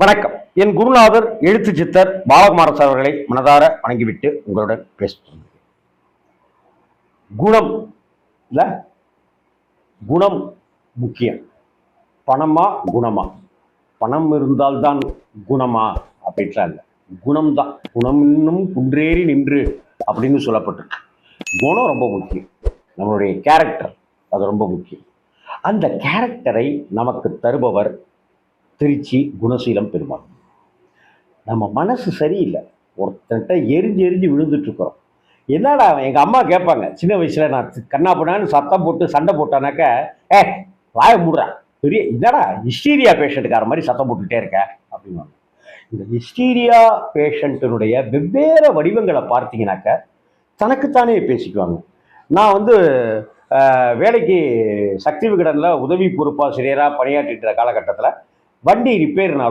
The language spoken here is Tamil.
வணக்கம். என் குருநாதர் எழுத்து சித்தர் பாலகுமார சார் அவர்களை மனதார வணங்கிவிட்டு உங்களுடன் பேசுகிறேன். குணம் இல்லை? குணம் முக்கியம். பணமா குணமா? பணம் இருந்தால்தான் குணமா? அப்படின்லாம் இல்லை. குணம்தான். குணம் இன்னும் குன்றேறி நின்று அப்படின்னு சொல்லப்பட்டிருக்கு. குணம் ரொம்ப முக்கியம். நம்மளுடைய கேரக்டர் அது ரொம்ப முக்கியம். அந்த கேரக்டரை நமக்கு தருபவர் திருச்சி குணசீலம் பெருமாள். நம்ம மனசு சரியில்லை. ஒருத்தன்ட்ட எரிஞ்சு எரிஞ்சு விழுந்துட்டுருக்குறோம். என்னடா அவன்? எங்கள் அம்மா கேட்பாங்க. சின்ன வயசில் நான் கண்ணா பண்ணான்னு சத்தம் போட்டு சண்டை போட்டானாக்க ஏ வாய மூடுறேன் பெரிய என்னடா ஹிஸ்டீரியா பேஷண்ட்டுக்கார மாதிரி சத்தம் போட்டுகிட்டே இருக்க? அப்படின்னு இந்த ஹிஸ்டீரியா பேஷண்ட்டினுடைய வெவ்வேறு வடிவங்களை பார்த்தீங்கன்னாக்க தனக்குத்தானே பேசிக்குவாங்க. நான் வந்து வேலைக்கு சக்தி விகடனில் உதவி பொறுப்பாசிரியராக பணியாற்றிட்டு காலகட்டத்தில் வண்டி ரிப்பேர்னாலும்